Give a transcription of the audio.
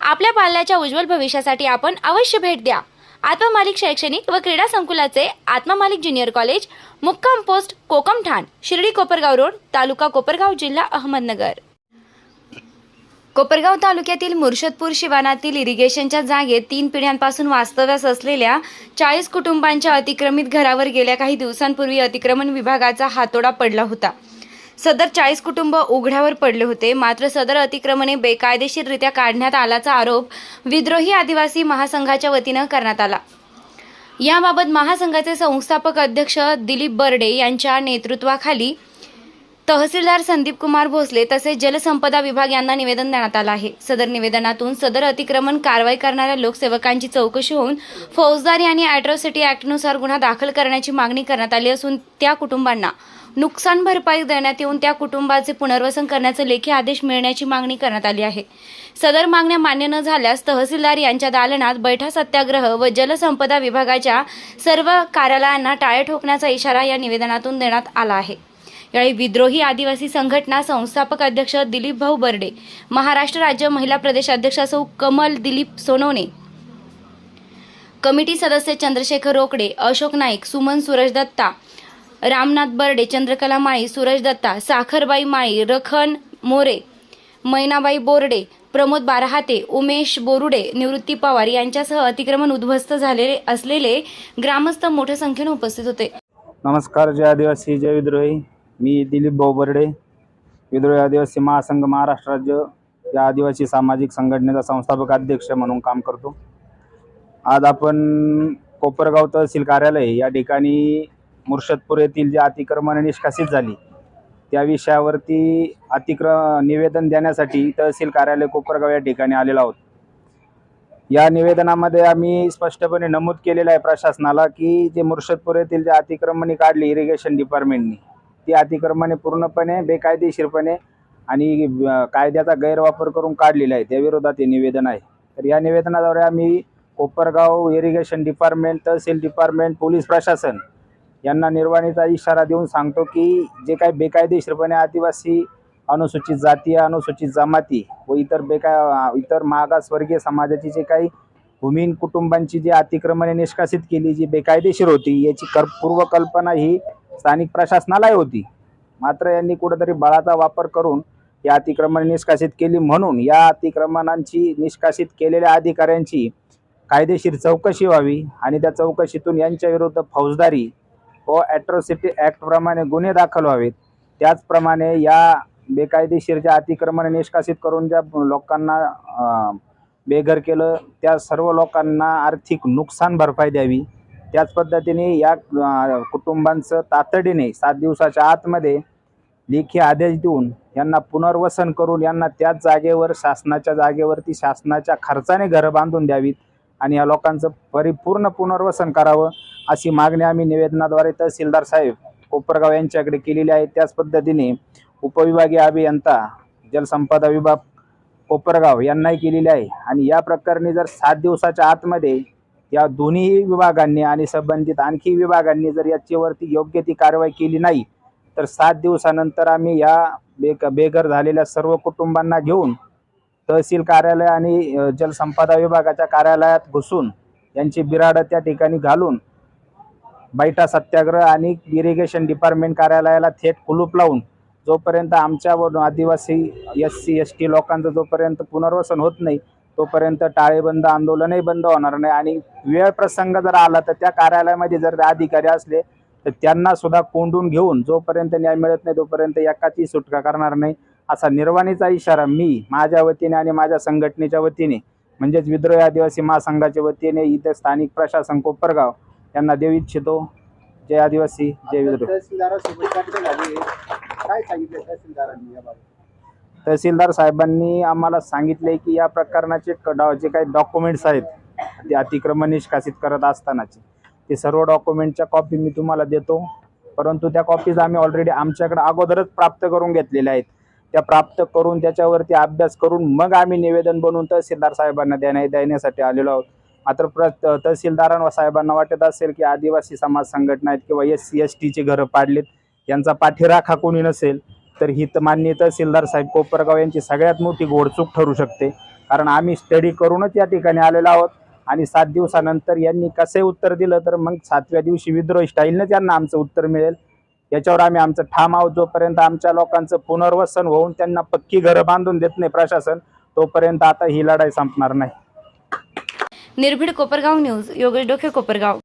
आपल्या पाल्याच्या उज्ज्वल भविष्यासाठी आपण अवश्य भेट द्या. आत्मामालिक शैक्षणिक व क्रीडा संकुलाचे आत्मामालिक ज्युनियर कॉलेज मुक्काम पोस्ट कोकमठाण शिर्डी कोपरगाव रोड तालुका कोपरगाव जिल्हा अहमदनगर. कोपरगाव तालुक्यातील मुर्शदपूर शिवारातील इरिगेशनच्या जागेत तीन पिढ्यांपासून वास्तव्यास असलेल्या चाळीस कुटुंबांच्या अतिक्रमित घरावर गेल्या काही दिवसांपूर्वी अतिक्रमण विभागाचा हातोडा पडला होता. सदर चाळीस कुटुंब उघड्यावर पडले होते. मात्र सदर अतिक्रमणे बेकायदेशीररित्या काढण्यात आल्याचा आरोप विद्रोही आदिवासी महासंघाच्या वतीनं करण्यात आला. याबाबत महासंघाचे संस्थापक अध्यक्ष दिलीप बर्डे यांच्या नेतृत्वाखाली तहसीलदार संदीप कुमार भोसले तसेच जलसंपदा विभाग यांना निवेदन देण्यात आलं आहे. सदर निवेदनातून सदर अतिक्रमण कारवाई करणाऱ्या लोकसेवकांची चौकशी होऊन फौजदारी आणि अॅट्रॉसिटी ॲक्टनुसार गुन्हा दाखल करण्याची मागणी करण्यात आली असून त्या कुटुंबांना नुकसान भरपाई देण्यात येऊन त्या कुटुंबाचे पुनर्वसन करण्याचे लेखी आदेश मिळण्याची मागणी करण्यात आली आहे. सदर मागण्या मान्य न झाल्यास तहसीलदार यांच्या दालनात बैठा सत्याग्रह व जलसंपदा विभागाच्या सर्व कार्यालयांना टाळे ठोकण्याचा इशारा या निवेदनातून देण्यात आला आहे. यावेळी विद्रोही आदिवासी संघटना संस्थापक अध्यक्ष दिलीप भाऊ बर्डे महाराष्ट्र राज्य महिला प्रदेश अध्यक्ष सौ कमल दिलीप सोनवणे कमिटी सदस्य चंद्रशेखर रोकडे अशोक नाईक सुमन सूरज दत्ता रामनाथ बर्डे चंद्रकला माळी सूरज दत्ता साखरबाई माळी रखन मोरे मैनाबाई बोर्डे प्रमोद बारहाते उमेश बोरुडे निवृत्ती पवार यांच्यासह अतिक्रमण उद्ध्वस्त झालेले असलेले ग्रामस्थ मोठ्या संख्येने उपस्थित होते. नमस्कार जय आदिवासी जय विद्रोही. मी दिलीप भाऊ बर्डे. विद्रोही आदिवासी महासंघ महाराष्ट्र राज्य या आदिवासी सामाजिक संघटनेचा संस्थापक अध्यक्ष म्हणून काम करतो. आज आपण कोपरगाव तहसील कार्यालय या ठिकाणी मुर्शदपूर येथील जे अतिक्रमण निष्कासित झाली त्या विषयावरती अतिक्र निवेदन देण्यासाठी तहसील कार्यालय कोपरगाव या ठिकाणी आलेलो आहोत. या निवेदनामध्ये आम्ही स्पष्टपणे नमूद केलेलं आहे प्रशासनाला की जे मुर्शदपूर येथील जे अतिक्रमणी काढली इरिगेशन डिपार्टमेंटनी ती अतिक्रमणे पूर्णपणे बेकायदेशीरपणे आणि कायद्याचा गैरवापर करून काढलेला आहे. त्याविरोधात हे निवेदन आहे. तर या निवेदनाद्वारे आम्ही Kopargaon irrigation department tehsil department police प्रशासन यांना निर्वाणीचा इशारा देऊन सांगतो की जे काही बेकायदेशीरपणे आदिवासी अनुसूचित जाती अनुसूचित जमाती व इतर बेकाय इतर मागासवर्गीय समाजाची जे काही भूमिहीन कुटुंबांची जी अतिक्रमणे निष्कासित केली जी बेकायदेशीर होती याची कर पूर्वकल्पना ही स्थानिक प्रशासनालाही होती. मात्र यांनी कुठेतरी बळाचा वापर करून या अतिक्रमणे निष्कासित केली म्हणून या अतिक्रमणांची निष्कासित केलेल्या अधिकाऱ्यांची कायदेशीर चौकशी व्हावी आणि त्या चौकशीतून यांच्या विरुद्ध फौजदारी व ॲट्रॉसिटी ॲक्टप्रमाणे गुन्हे दाखल व्हावेत. त्याचप्रमाणे या बेकायदेशीर ज्या अतिक्रमण निष्कासित करून ज्या लोकांना बेघर केलं त्या सर्व लोकांना आर्थिक नुकसान भरपाई द्यावी. त्याच पद्धतीने या कुटुंबांचं तातडीने सात दिवसाच्या आतमध्ये लेखी आदेश देऊन यांना पुनर्वसन करून यांना त्याच जागेवर शासनाच्या जागेवरती शासनाच्या खर्चाने घरं बांधून द्यावीत आणि या लोकांचं परिपूर्ण पुनर्वसन करावं. अशी मागणी आम्ही निवेदनाद्वारे तहसीलदार साहेब कोपरगाव यांच्याकडे केलेली आहे. त्याच पद्धतीने उपविभागीय अभियंता जलसंपदा विभाग कोपरगाव यांनाही केलेली आहे. आणि या प्रकरणी जर सात दिवसाच्या आतमध्ये या दोन्ही विभागांनी आणि संबंधित आणखी विभागांनी जर याच्यावरती योग्य ती कारवाई केली नाही तर सात दिवसानंतर आम्ही या बेक बेघर झालेल्या सर्व कुटुंबांना घेऊन तहसील कार्यालय आणि जलसंपदा विभागाच्या कार्यालयात घुसून यांची बिराडं त्या ठिकाणी घालून बैठा सत्याग्रह आणि इरिगेशन डिपार्टमेंट कार्यालयाला थेट कुलूप लावून जोपर्यंत आमच्यावर आदिवासी एस सी एस टी लोकांचं जोपर्यंत पुनर्वसन होत नाही तोपर्यंत टाळेबंद आंदोलनही बंद होणार नाही. आणि वेळ प्रसंग जर आला तर त्या कार्यालयामध्ये जर अधिकारी असले तर त्यांना सुद्धा कोंडून घेऊन जोपर्यंत न्याय मिळत नाही तोपर्यंत एकाची सुटका करणार नाही असा निर्वाणीचा इशारा मी माझ्या वतीने आणि माझ्या संघटनेच्या वतीने म्हणजेच विद्रोही आदिवासी महासंघाच्या वतीने इथे स्थानिक प्रशासन कोपरगाव यांना देऊ इच्छितो. जय आदिवासी जय विद्रोही तहसीलदारासोबत चर्चा झाली आहे. काय सांगितलं तहसीलदारांनी याबाबत तहसीलदार साहेबांनी आम्हाला सांगितले की या प्रकरणाचे क- डॉ- जे काही डॉक्युमेंट्स आहेत ते अतिक्रमण निष्कासित करत असतानाचे ते सर्व डॉक्युमेंटच्या कॉपी मी तुम्हाला देतो. परंतु त्या कॉपीज आम्ही ऑलरेडी आमच्याकडे अगोदरच प्राप्त करून घेतलेल्या आहेत. त्या प्राप्त करून त्याच्यावरती अभ्यास करून मग आम्ही निवेदन बनवून तहसीलदार साहेबांना देण्या देण्यासाठी आलेलो आहोत. मात्र प्र तहसीलदारांना साहेबांना वाटत असेल की आदिवासी समाज संघटना आहेत किंवा एस सी एस टीचे घरं पाडलेत यांचा पाठीराखा कोणी नसेल तर ही मान्य तहसीलदार साहेब कोपरगाव यांची सगळ्यात मोठी घोडचूक ठरू शकते. कारण आम्ही स्टडी करूनच या ठिकाणी आलेलो आहोत आणि सात दिवसानंतर यांनी कसे उत्तर दिलं तर मग सातव्या दिवशी विद्रोह स्टाईलने त्यांना आमचं उत्तर मिळेल. याच्यावर आम्ही आमचं ठाम आहोत. जोपर्यंत आमच्या लोकांचं पुनर्वसन होऊन त्यांना पक्की घरं बांधून देत नाही प्रशासन तोपर्यंत आता ही लढाई संपणार नाही. निर्भीड कोपरगाव न्यूज योगेश डोके कोपरगाव.